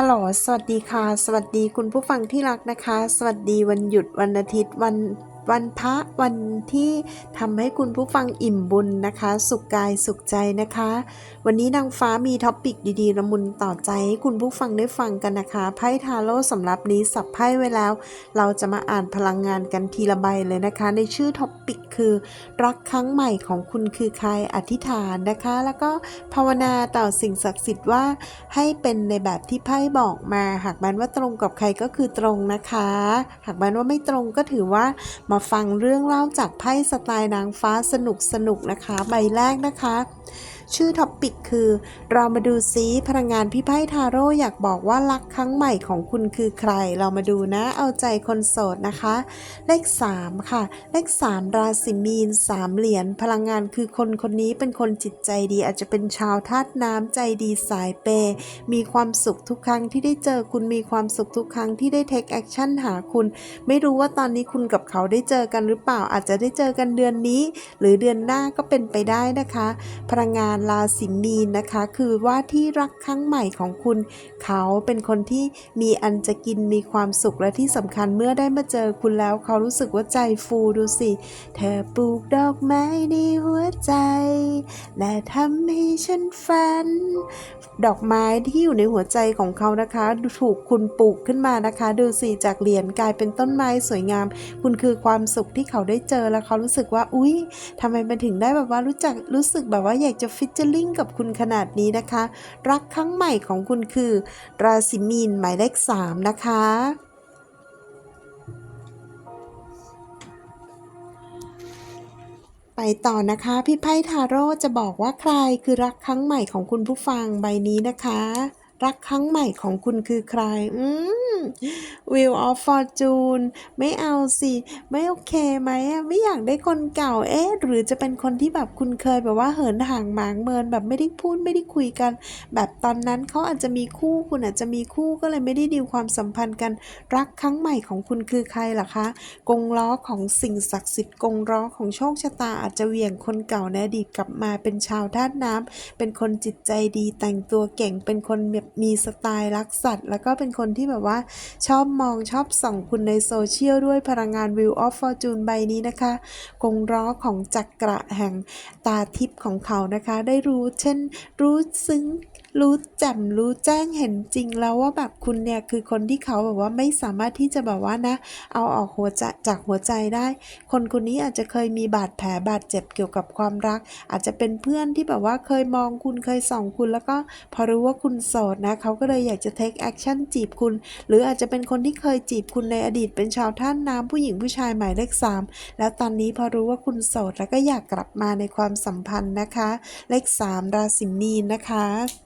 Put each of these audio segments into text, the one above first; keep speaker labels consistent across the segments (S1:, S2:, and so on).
S1: ฮัลโหล สวัสดีค่ะ สวัสดีคุณผู้ฟังที่รักนะคะ สวัสดีวันหยุดวันอาทิตย์วัน วันพระวันที่ทำให้คุณผู้ฟังอิ่มบุญนะคะ สุขกายสุขใจนะคะ วันนี้นางฟ้ามีท็อปปิกดีๆละมุนต่อใจให้คุณผู้ฟังได้ฟังกันนะคะไพ่ทาโร่สำหรับนี้สับไพ่ไว้แล้ว เราจะมาอ่านพลังงานกันทีละใบเลยนะคะ ในชื่อท็อปปิกคือ รักครั้งใหม่ของคุณคือใครอธิษฐานนะคะ แล้วก็ภาวนาต่อสิ่งศักดิ์สิทธิ์ว่าให้เป็นในแบบที่ไพ่บอกมา หากแม้นว่าตรงกับใครก็คือตรงนะคะ หากแม้นว่าไม่ตรงก็ถือว่ามาาฟังเรื่องเล่าจากไพ่สไตล์นางฟ้าสนุกสนุกนะคะ ใบแรกนะคะ ชื่อท็อปปิกคือ เรามาดูซิพลังงานพี่ไพ่ทาโร่อยากบอกว่ารักครั้งใหม่ของคุณคือใคร เรามาดูนะ เอาใจคนโสดนะคะ เลข 3 ค่ะ เลข 3 ราศีมีน3เหรียญพลังงานคือคนคนนี้เป็นคนจิตใจดี อาจจะเป็นชาวธาตุน้ำใจดีสายเปย์มีความสุขทุกครั้งที่ได้เจอคุณมีความสุขทุกครั้งที่ได้เทคแอคชั่นหาคุณ ไม่รู้ว่าตอนนี้คุณกับเขาได้เจอกันหรือเปล่าอาจจะได้เจอกันเดือนนี้ หรือเดือนหน้าก็เป็นไปได้นะคะ พลังงานราศีมีนนะคะ คือว่าที่รักครั้งใหม่ของคุณ เขาเป็นคนที่มีอันจะกินมีความสุขและที่สำคัญเมื่อได้มาเจอคุณแล้ว เขารู้สึกว่าใจฟูดูสิ เธอปลูกดอกไม้ในหัวใจ และทำให้ฉันฝัน ดอกไม้ที่อยู่ในหัวใจของเขานะคะถูกคุณปลูกขึ้นมานะคะ ดูสิจากเหรียญกลายเป็นต้นไม้สวยงาม คุณคือความสุขที่เขาได้เจอแล้วเขารู้สึกว่า อุ๊ยทำไมมันถึงได้แบบว่ารู้จักรู้สึกแบบว่าอยากจะฟิชเจอริงกับคุณขนาดนี้นะคะ รักครั้งใหม่ของคุณคือ ราศีมีนหมายเลขสามนะคะไปต่อนะคะ พี่ไพ่ทาโร่จะบอกว่าใครคือรักครั้งใหม่ของคุณผู้ฟังใบนี้นะคะ รักครั้งใหม่ของคุณคือใคร อืม Wheel of Fortune ไม่เอาสิ ไม่โอเคไหมไม่อยากได้คนเก่า เอ๊ะ หรือจะเป็นคนที่แบบคุณเคยแบบว่าเหินห่างหมางเมินแบบไม่ได้พูดไม่ได้คุยกัน แบบตอนนั้นเขาอาจจะมีคู่คุณอาจจะมีคู่ก็เลยไม่ได้ดีลความสัมพันธ์กัน รักครั้งใหม่ของคุณคือใครล่ะคะ กงล้อของสิ่งศักดิ์สิทธิ์กงล้อของโชคชะตาอาจจะเหวี่ยงคนเก่าในอดีตกลับมาเป็นชาวธาน้ำเป็นคนจิตใจดีแต่งตัวเก่งเป็นคนแบบมีสไตล์รักสัตว์ แล้วก็เป็นคนที่แบบว่าชอบมองชอบส่องคุณในโซเชียลด้วยพลังงาน Wheel of Fortune ใบนี้นะคะกงร้อของจักระแห่งตาทิพย์ของเขานะคะ ได้รู้เช่นรู้ซึ้ง รู้แจ่มรู้แจ้งเห็นจริงแล้วว่าแบบคุณเนี่ยคือคนที่เขาแบบว่าไม่สามารถที่จะแบบว่านะ เอาออกหัวใจจากหัวใจได้ คนคนนี้อาจจะเคยมีบาดแผลบาดเจ็บเกี่ยวกับความรัก อาจจะเป็นเพื่อนที่แบบว่าเคยมองคุณเคยส่องคุณแล้วก็พอรู้ว่าคุณโสดนะเขาก็เลยอยากจะ take action จีบคุณ หรืออาจจะเป็นคนที่เคยจีบคุณในอดีตเป็นชาวท่านน้ำผู้หญิงผู้ชายหมายเลขสามแล้วตอนนี้พอรู้ว่าคุณโสดแล้วก็อยากกลับมาในความสัมพันธ์นะคะ เลขสามราศีมีนนะคะ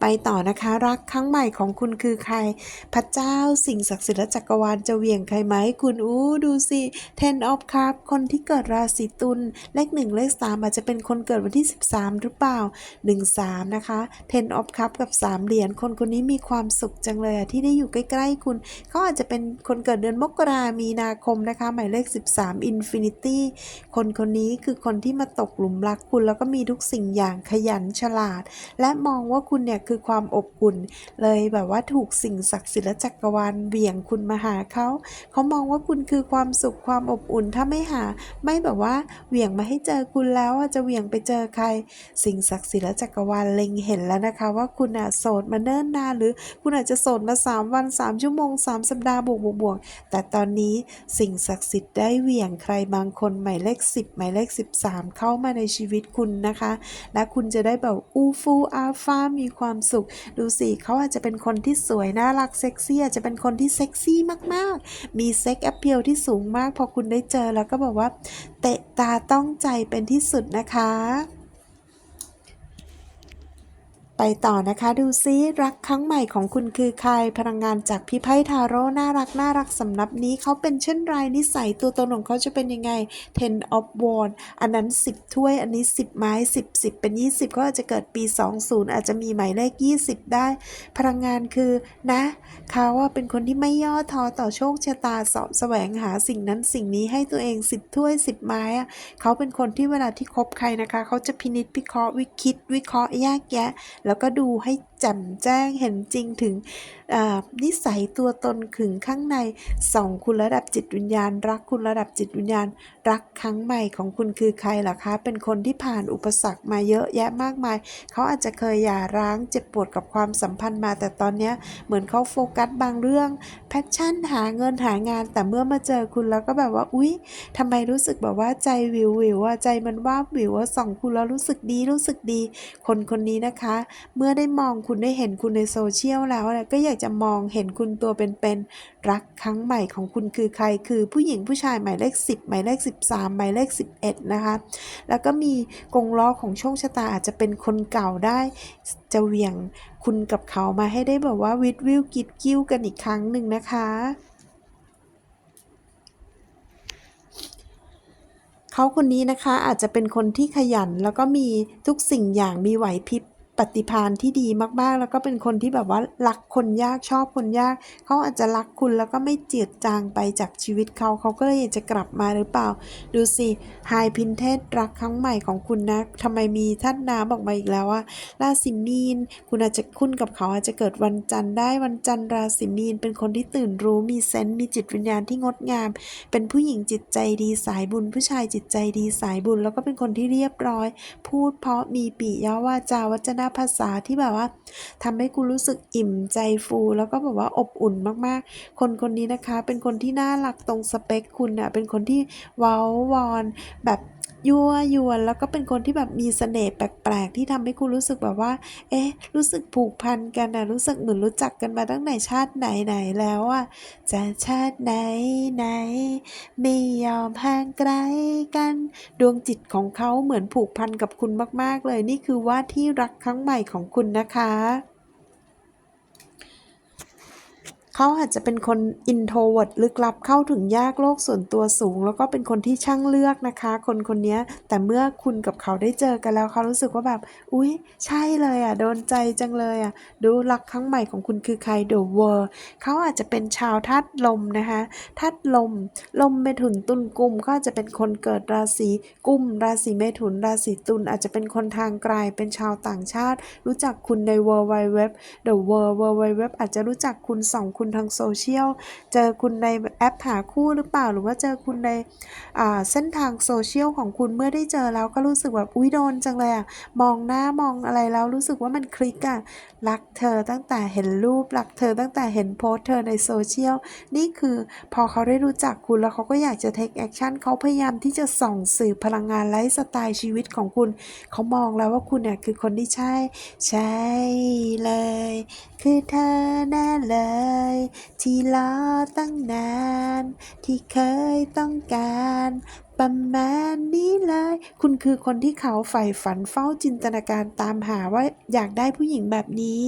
S1: ไปต่อนะคะรักครั้งใหม่ของคุณคือใคร พระเจ้าสิ่งศักดิ์สิทธิ์และจักรวาลจะเหวี่ยงใครไหมคุณอู้ดูสิ Ten of Cups คนที่เกิดราศีตุลเลขหนึ่งเลขสามอาจจะเป็นคนเกิดวันที่ 13 หรือเปล่า 1 3 นะคะ Ten of Cups กับ 3 เหรียญคนคนนี้มีความสุขจังเลยอะที่ได้อยู่ใกล้ๆคุณ เขาอาจจะเป็นคนเกิดเดือนมกรามีนาคมนะคะ หมายเลข 13 Infinity คนคนนี้คือคนที่มาตกหลุมรักคุณ แล้วก็มีทุกสิ่งอย่างขยันฉลาด และมองว่าคุณเนี่ยคือความอบอุ่น เลยแบบว่าถูกสิ่งศักดิ์สิทธิ์และจักรวาลเบี่ยงคุณมาหาเขา เขามองว่าคุณคือความสุขความอบอุ่นถ้าไม่หา ไม่แบบว่าเหวี่ยงมาให้เจอคุณแล้วจะเหวี่ยงไปเจอใคร สิ่งศักดิ์สิทธิ์และจักรวาลเล็งเห็นแล้วนะคะ ว่าคุณอะโสดมาเนิ่นนานหรือคุณอาจจะโสดมา 3 วัน 3 ชั่วโมง 3 สัปดาห์บวกบวกบวกแต่ตอนนี้สิ่งศักดิ์สิทธิ์ได้เหวี่ยงใครบางคนหมายเลข 10 หมายเลข 13 เข้ามาในชีวิตคุณนะคะ และคุณจะได้แบบอู้ฟู่อาฟ้ามีความสุข ดูสิเขาอาจจะเป็นคนที่สวยน่ารักเซ็กซี่อาจจะเป็นคนที่เซ็กซี่มากๆ มีเซ็กแอปเพียลที่สูงมาก พอคุณได้เจอแล้วก็บอกว่า เตะตาต้องใจเป็นที่สุดนะคะ ไปต่อนะคะดูซิรักครั้งใหม่ของคุณคือใคร พลังงานจากพี่ไพ่ทาโร่น่ารักน่ารักสำนับนี้เขาเป็นเช่นไรนิสัยตัวตนของเขาจะเป็นยังไง Ten of Wands อันนั้น 10 ถ้วยอันนี้ 10 ไม้ 10 10 เป็น 20 ก็อาจจะเกิดปี 20 อาจจะมีหมายเลข 20 ได้ พลังงานคือนะเขาว่าเป็นคนที่ไม่ย่อท้อต่อโชคชะตาสอบแสวงหาสิ่งนั้นสิ่งนี้ให้ตัวเอง 10 ถ้วย 10 ไม้เขาเป็นคนที่เวลาที่คบใครนะคะ เขาจะพินิจพิเคราะห์วิคิดวิเคราะห์แยกแยะแล้วก็ดูให้แจ่มแจ้งเห็นจริงถึงนิสัยตัวตนขึงข้างในส่องคุณระดับจิตวิญญาณ รักคุณระดับจิตวิญญาณ รักครั้งใหม่ของคุณคือใครล่ะคะ เป็นคนที่ผ่านอุปสรรคมาเยอะแยะมากมาย เขาอาจจะเคยหย่าร้างเจ็บปวดกับความสัมพันธ์มา แต่ตอนนี้เหมือนเขาโฟกัสบางเรื่องแพชชั่นหาเงินหางาน แต่เมื่อมาเจอคุณแล้วก็แบบว่าอุ๊ยทำไมรู้สึกแบบว่าใจวิววิวว่าใจมันว่าวิวว่าส่องคุณแล้วรู้สึกดีรู้สึกดี คนคนนี้นะคะ เมื่อได้มองคุณได้เห็นคุณในโซเชียลแล้วก็อยากจะมองเห็นคุณตัวเป็นๆรักครั้งใหม่ของคุณคือใครคือผู้หญิงผู้ชายหมายเลข 10 หมายเลข 13 หมายเลข 11 นะคะ แล้วก็มีกงล้อของโชคชะตาอาจจะเป็นคนเก่าได้ จะเวี่ยงคุณกับเขามาให้ได้แบบว่าวิดวิวกิดกิ้วกันอีกครั้งหนึ่งนะคะเขาคนนี้นะคะอาจจะเป็นคนที่ขยันแล้วก็มีทุกสิ่งอย่างมีไหวพริบ ปฏิภาณที่ดีมากๆ แล้วก็เป็นคนที่แบบว่ารักคนยากชอบคนยาก เขาอาจจะรักคุณแล้วก็ไม่เจียดจางไปจากชีวิตเขาเขาก็เลยอยากจะกลับมาหรือเปล่า ดูสิไฮพินเทสรักครั้งใหม่ของคุณนะทำไมมีท่านน้ำออกมาอีกแล้วว่าราศีมีน คุณอาจจะคุ้นกับเขาอาจจะเกิดวันจันทร์ได้วันจันทร์ราศีมีน เป็นคนที่ตื่นรู้มีเซนส์มีจิตวิญญาณที่งดงาม เป็นผู้หญิงจิตใจดีสายบุญ ผู้ชายจิตใจดีสายบุญ แล้วก็เป็นคนที่เรียบร้อย พูดเพราะมีปิยวาจาวัจนภาษาที่แบบว่าทำให้คุณรู้สึกอิ่มใจฟู แล้วก็แบบว่าอบอุ่นมากๆ คนคนนี้นะคะ เป็นคนที่น่ารักตรงสเปคคุณน่ะเป็นคนที่เว้าวอนแบบ ยั่วยวนแล้วก็เป็นคนที่แบบมีเสน่ห์แปลกๆ ที่ทำให้คุณรู้สึกแบบว่า เอ๊ะ รู้สึกผูกพันกันนะรู้สึกเหมือนรู้จักกันมาตั้งแต่ชาติไหนๆแล้วอะจะชาติไหนไหนไม่ยอมห่างไกลกัน ดวงจิตของเขาเหมือนผูกพันกับคุณมากๆเลย นี่คือว่าที่รักครั้งใหม่ของคุณนะคะ เขาอาจจะเป็นคนอินโทรเวิร์ดลึกลับเข้าถึงยากโลกส่วนตัวสูง แล้วก็เป็นคนที่ช่างเลือกนะคะ คนคนนี้แต่เมื่อคุณกับเขาได้เจอกันแล้วเขารู้สึกว่าแบบ อุ๊ย ใช่เลยอะ โดนใจจังเลยอะ ดูรักครั้งใหม่ของคุณคือใคร The World เขาอาจจะเป็นชาวธาตุลมนะคะธาตุลม ลมเมถุนตุลกุมก็อาจจะเป็นคนเกิดราศีกุม ราศีเมถุน ราศีตุลอาจจะเป็นคนทางไกลเป็นชาวต่างชาติ รู้จักคุณใน World Wide Web The World World Wide Web อาจจะรู้จักคุณสองคุณทางโซเชียล เจอคุณในแอปหาคู่หรือเปล่า หรือว่าเจอคุณในเส้นทางโซเชียลของคุณเมื่อได้เจอแล้วก็รู้สึกแบบอุ้ยโดนจังเลยอะมองหน้ามองอะไรแล้วรู้สึกว่ามันคลิกอะรักเธอตั้งแต่เห็นรูปรักเธอตั้งแต่เห็นโพสเธอในโซเชียลนี่คือพอเขาได้รู้จักคุณแล้วเขาก็อยากจะ take action เขาพยายามที่จะส่องสื่อพลังงานไลฟ์สไตล์ชีวิตของคุณ เขามองแล้วว่าคุณเนี่ยคือคนที่ใช่ ใช่เลย คือเธอแน่เลยที่รอตั้งนาน ที่เคยต้องการ ประมาณนี้เลย คุณคือคนที่เขาใฝ่ฝันเฝ้าจินตนาการตามหาว่าอยากได้ผู้หญิงแบบนี้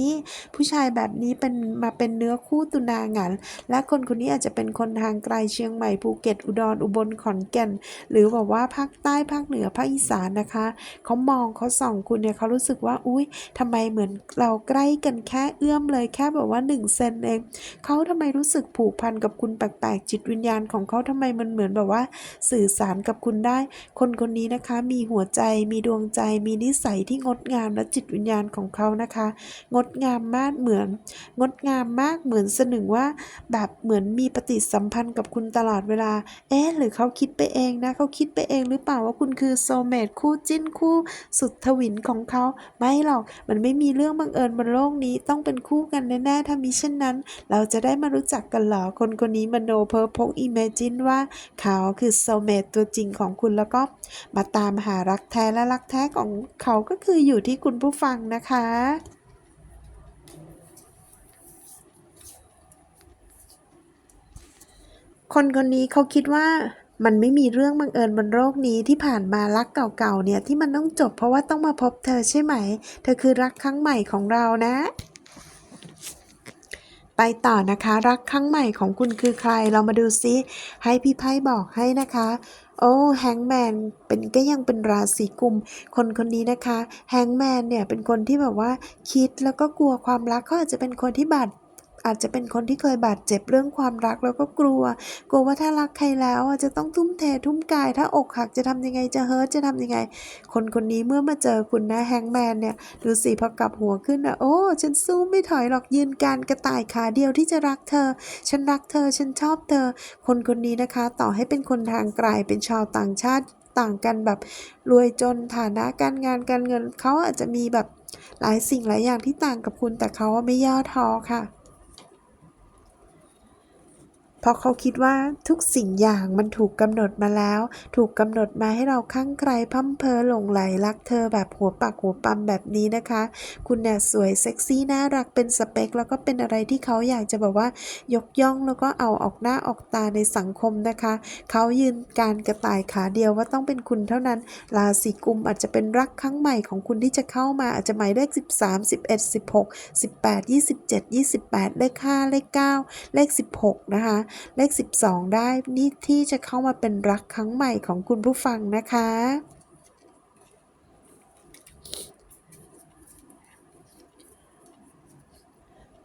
S1: ผู้ชายแบบนี้เป็นมาเป็นเนื้อคู่ตุนาหงัน และคนคนนี้อาจจะเป็นคนทางไกลเชียงใหม่ภูเก็ตอุดรอุบลขอนแก่น หรือแบบว่าภาคใต้ภาคเหนือภาคอีสานนะคะ เขามองเขาส่องคุณเนี่ยเขารู้สึกว่าอุ้ยทำไมเหมือนเราใกล้กันแค่เอื้อมเลยแค่แบบว่า1เซนเองเขาทำไมรู้สึกผูกพันกับคุณแปลกๆจิตวิญญาณของเขาทำไมมันเหมือนแบบว่าสื่อสารกับคุณได้ คนคนนี้นะคะ มีหัวใจ มีดวงใจ มีนิสัยที่งดงามและจิตวิญญาณของเขานะคะ งดงามมากเหมือน งดงามมากเหมือนสนึงว่า แบบเหมือนมีปฏิสัมพันธ์กับคุณตลอดเวลา เอ๊ะหรือเขาคิดไปเองนะเขาคิดไปเองหรือเปล่าว่าคุณคือโซเมตคู่จิ้นคู่สุดทวินของเขาไม่หรอกมันไม่มีเรื่องบังเอิญบนโลกนี้ต้องเป็นคู่กันแน่ๆถ้ามีเช่นนั้น เราจะได้มารู้จักกันหรอคนคนนี้มโนเพ้อพกอิมเมจินว่าเขาคือโซเมตตัวจริงของคุณแล้วก็มาตามหารักแท้และรักแท้ของเขาก็คืออยู่ที่คุณผู้ฟังนะคะคนคนนี้เขาคิดว่ามันไม่มีเรื่องบังเอิญบนโลกนี้ที่ผ่านมารักเก่าๆเนี่ยที่มันต้องจบเพราะว่าต้องมาพบเธอใช่ไหม เธอคือรักครั้งใหม่ของเรานะ ไปต่อนะคะ รักครั้งใหม่ของคุณคือใครเรามาดูซิให้พี่ไพ่บอกให้นะคะ โอ้แฮงแมนเป็นก็ยังเป็นราศีกุม คนคนนี้นะคะแฮงแมนเนี่ยเป็นคนที่แบบว่าคิดแล้วก็กลัวความรักเขาอาจจะเป็นคนที่บาด อาจจะเป็นคนที่เคยบาดเจ็บเรื่องความรักแล้วก็กลัว กลัวว่าถ้ารักใครแล้วจะต้องทุ่มเททุ่มกาย ถ้าอกหักจะทำยังไงจะเฮิร์ตจะทำยังไง คนคนนี้เมื่อมาเจอคุณนะแฮงแมนเนี่ยดูสิพอกลับหัวขึ้นอะโอ้ ฉันสู้ไม่ถอยหรอกยืนการกระต่ายขาเดียวที่จะรักเธอ ฉันรักเธอฉันชอบเธอ คนคนนี้นะคะ ต่อให้เป็นคนทางไกลเป็นชาวต่างชาติต่างกันแบบรวยจนฐานะการงานการเงินเขาอาจจะมีแบบหลายสิ่งหลายอย่างที่ต่างกับคุณแต่เขาไม่ย่อท้อค่ะ เพราะเขาคิดว่าทุกสิ่งอย่างมันถูกกำหนดมาแล้ว ถูกกำหนดมาให้เราข้างใครพั่มเพอหลงไหลรักเธอแบบหัวปักหัวปั๊มแบบนี้นะคะ คุณเนี่ยสวยเซ็กซี่น่ารักเป็นสเปค แล้วก็เป็นอะไรที่เขาอยากจะแบบว่า ยกย่องแล้วก็เอาออกหน้าออกตาในสังคมนะคะ เขายืนการกระต่ายขาเดียวว่าต้องเป็นคุณเท่านั้นราศีกุมอาจจะเป็นรักครั้งใหม่ของคุณที่จะเข้ามาอาจจะหมายเลข 13 11 16 18 27 28 เลข5เลข9เลข 16 นะคะเลข 12 ได้นี่ที่จะเข้ามาเป็นรักครั้งใหม่ของคุณผู้ฟังนะคะ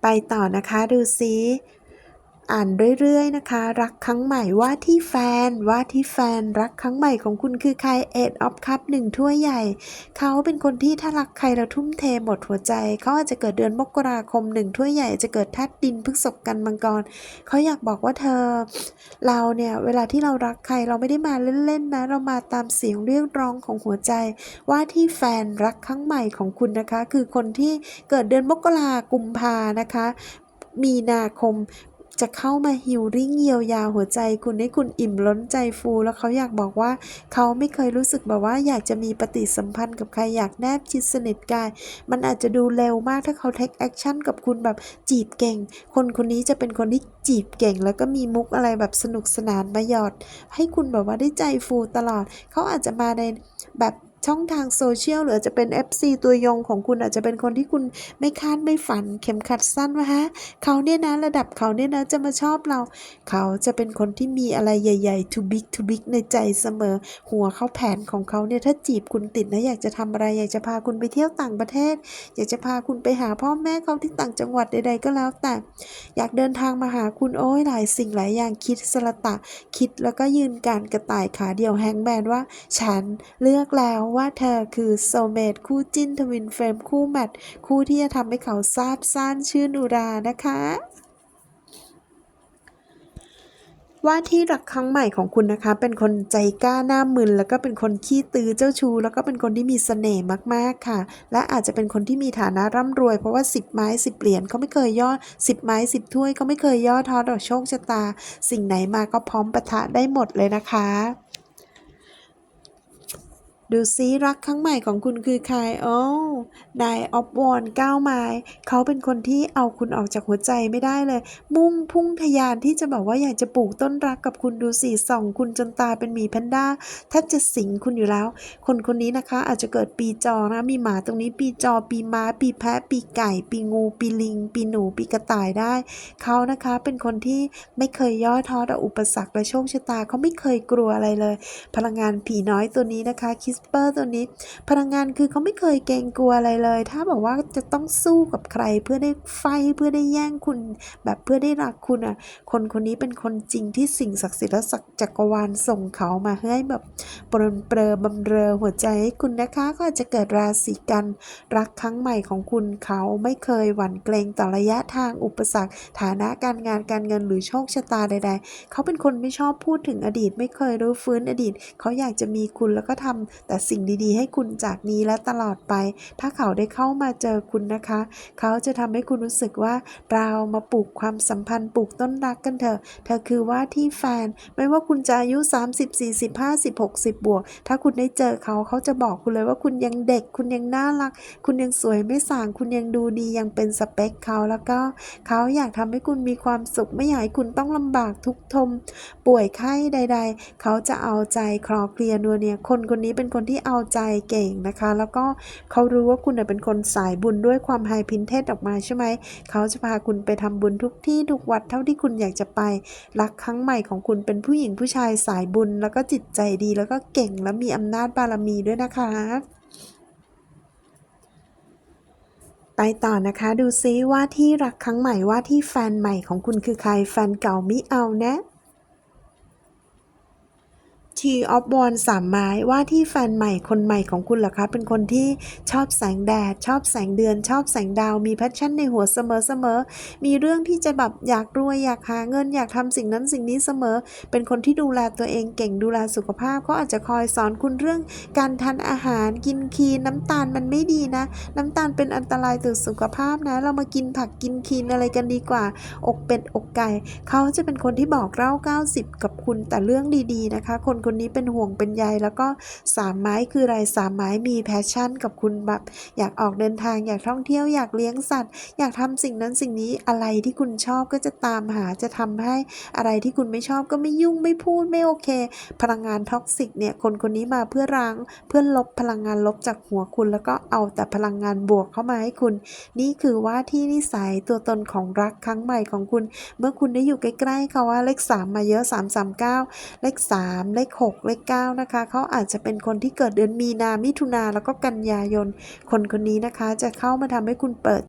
S1: ไปต่อนะคะดูซิ อ่านเรื่อยๆนะคะ รักครั้งใหม่ว่าที่แฟนว่าที่แฟนรักครั้งใหม่ของคุณคือใครเอ็ดออฟคัพหนึ่งถ้วยใหญ่ เขาเป็นคนที่ถ้ารักใครแล้วทุ่มเทหมดหัวใจ เขาอาจจะเกิดเดือนมกราคมหนึ่งถ้วยใหญ่จะเกิดธาตุดินพฤษภกันมังกรเขาอยากบอกว่าเธอ เราเนี่ย เวลาที่เรารักใครเราไม่ได้มาเล่นๆนะ เรามาตามเสียงเรียกร้องของหัวใจ ว่าที่แฟนรักครั้งใหม่ของคุณนะคะ คือคนที่เกิดเดือนมกรากุมภานะคะมีนาคม จะเข้ามาฮิวริ่งเยียวยาหัวใจคุณให้คุณอิ่มล้นใจฟู แล้วเขาอยากบอกว่า เขาไม่เคยรู้สึกแบบว่าอยากจะมีปฏิสัมพันธ์กับใครอยากแนบชิดสนิทกาย มันอาจจะดูเร็วมากถ้าเขาเทคแอคชั่นกับคุณแบบจีบเก่ง คนคนนี้จะเป็นคนที่จีบเก่ง แล้วก็มีมุกอะไรแบบสนุกสนานมาหยอด ให้คุณแบบว่าได้ใจฟูตลอด เขาอาจจะมาในแบบ ช่องทางโซเชียลหรืออาจจะเป็น FC ตัวยงของคุณอาจจะเป็นคนที่คุณไม่คาดไม่ฝัน เข็มขัดสั้นวะฮะเขาเนี่ยนะระดับเขาเนี่ยนะจะมาชอบเรา เขาจะเป็นคนที่มีอะไรใหญ่ๆ too big too big ในใจเสมอ หัวเขาแผนของเขาเนี่ยถ้าจีบคุณติดนะอยากจะทำอะไรอยากจะพาคุณไปเที่ยวต่างประเทศ อยากจะพาคุณไปหาพ่อแม่เขาที่ต่างจังหวัดใดๆก็แล้วแต่ อยากเดินทางมาหาคุณโอ้ยหลายสิ่งหลายอย่างคิดสละตะ คิดแล้วก็ยืนการกระต่ายขาเดียวแฮงแมนว่า ฉันเลือกแล้วว่าเธอคือโซเมตคู่จิ้นทวินเฟรมคู่แมทคู่ที่จะทำให้เขาซาบซ่านชื่นอุรานะคะว่าที่รักครั้งใหม่ของคุณนะคะ เป็นคนใจกล้าหน้ามึน แล้วก็เป็นคนขี้ตื้อเจ้าชู้แล้วก็เป็นคนที่มีเสน่ห์มากๆค่ะ และอาจจะเป็นคนที่มีฐานะร่ำรวย เพราะว่า 10 ไม้10เหรียญเขาไม่เคยย่อ10 ไม้10ถ้วยเขาไม่เคยย่อท้อต่อโชคชะตา สิ่งไหนมาก็พร้อมปะทะได้หมดเลยนะคะ ดูซิรักครั้งใหม่ของคุณคือใครโอ้นายออฟวอนก้าวไม้เขาเป็นคนที่เอาคุณออกจากหัวใจไม่ได้เลย มุ่งพุ่งทะยานที่จะบอกว่าอยากจะปลูกต้นรักกับคุณดูสิส่องคุณจนตาเป็นหมีแพนด้าแทบจะสิงคุณอยู่แล้ว คนคนนี้นะคะ อาจจะเกิดปีจอนะมีหมาตรงนี้ปีจอ ปีม้า ปีแพะ ปีไก่ ปีงู ปีลิง ปีหนู ปีกระต่ายได้ เขานะคะเป็นคนที่ไม่เคยย่อท้อต่ออุปสรรคและโชคชะตาเขาไม่เคยกลัวอะไรเลย พลังงานผีน้อยตัวนี้นะคะคิดสเปอร์ตัวนี้ พลังงานคือเขาไม่เคยเกรงกลัวอะไรเลย ถ้าบอกว่าจะต้องสู้กับใครเพื่อได้ไฟเพื่อได้แย่งคุณ แบบเพื่อได้รักคุณอะ คนคนนี้เป็นคนจริงที่สิ่งศักดิ์สิทธิ์และศักจักรวาลส่งเขามาให้แบบปรนเปรอบำเรอหัวใจให้คุณนะคะก็อาจจะเกิดราศีกันรักครั้งใหม่ของคุณเขาไม่เคยหวั่นเกรงต่อระยะทางอุปสรรค ฐานะการงานการเงินหรือโชคชะตาใด ๆ เขาเป็นคนไม่ชอบพูดถึงอดีต ไม่เคยรู้ฟื้นอดีต เขาอยากจะมีคุณแล้วก็ทำแต่สิ่งดีๆ ให้คุณจากนี้และตลอดไป ถ้าเขาได้เข้ามาเจอคุณนะคะ เขาจะทำให้คุณรู้สึกว่าเรามาปลูกความสัมพันธ์ปลูกต้นรักกันเถอะ เธอคือว่าที่แฟน ไม่ว่าคุณจะอายุ 30 40 50 60 บวก ถ้าคุณได้เจอเขาเขาจะบอกคุณเลยว่าคุณยังเด็ก คุณยังน่ารัก คุณยังสวยไม่สาง คุณยังดูดียังเป็นสเปคเขาแล้วก็ เขาอยากทำให้คุณมีความสุขไม่อยากให้คุณต้องลำบากทุกทม ป่วยไข้ใด ๆ เขาจะเอาใจคลอเคลียนัวเนี่ยคนคนนี้เป็นคนที่เอาใจเก่งนะคะ แล้วก็เขารู้ว่าคุณเป็นคนสายบุญด้วยความไฮพินเทสออกมาใช่ไหม เขาจะพาคุณไปทำบุญทุกที่ทุกวัดเท่าที่คุณอยากจะไป รักครั้งใหม่ของคุณเป็นผู้หญิงผู้ชายสายบุญ แล้วก็จิตใจดี แล้วก็เก่งและมีอำนาจบารมีด้วยนะคะไปต่อนะคะ ดูซิว่าที่รักครั้งใหม่ว่าที่แฟนใหม่ของคุณคือใครแฟนเก่ามิเอานะ T of w a n d สามไม้ว่าที่แฟนใหม่คนใหม่ของคุณเหรอคะเป็นคนที่ชอบแสงแดด ชอบแสงเดือน ชอบแสงดาว มีแพชชั่นในหัวเสมอเสมอมีเรื่องที่จะแบบอยากรวยอยากหาเงินอยากทำสิ่งนั้นสิ่งนี้เสมอ เป็นคนที่ดูแลตัวเองเก่งดูแลสุขภาพเขาอาจจะคอยสอนคุณเรื่อง การทานอาหารกินคีนน้ำตาลมันไม่ดีนะ น้ำตาลเป็นอันตรายต่อสุขภาพนะ เรามากินผักกินคีนอะไรกันดีกว่า อกเป็ดอกไก่เขาจะเป็นคนที่บอกเล่า 90 กับคุณแต่เรื่องดีๆนะคะ คนคนนี้เป็นห่วงเป็นใยแล้วก็สามไม้คืออะไรสามไม้มีแพชชั่น กับคุณแบบอยากออกเดินทางอยากท่องเที่ยวอยากเลี้ยงสัตว์ อยากทำสิ่งนั้นสิ่งนี้อะไรที่คุณชอบก็จะตามหาจะทำให้อะไรที่คุณไม่ชอบก็ไม่ยุ่งไม่พูดไม่โอเค พลังงานท็อกซิกเนี่ยคนคนนี้มาเพื่อล้างเพื่อลบพลังงานลบจากหัวคุณ แล้วก็เอาแต่พลังงานบวกเข้ามาให้คุณ นี่คือว่าที่นิสัยตัวตนของรักครั้งใหม่ของคุณ เมื่อคุณได้อยู่ใกล้ๆเขาว่าเลข3มาเยอะ 339 เลข 3 เลข6 เลข9นะคะเขาอาจจะเป็นคนที่เกิดเดือนมีนามิถุนาแล้วก็กันยายน คนคนนี้นะคะจะเข้ามาทำให้คุณเปิด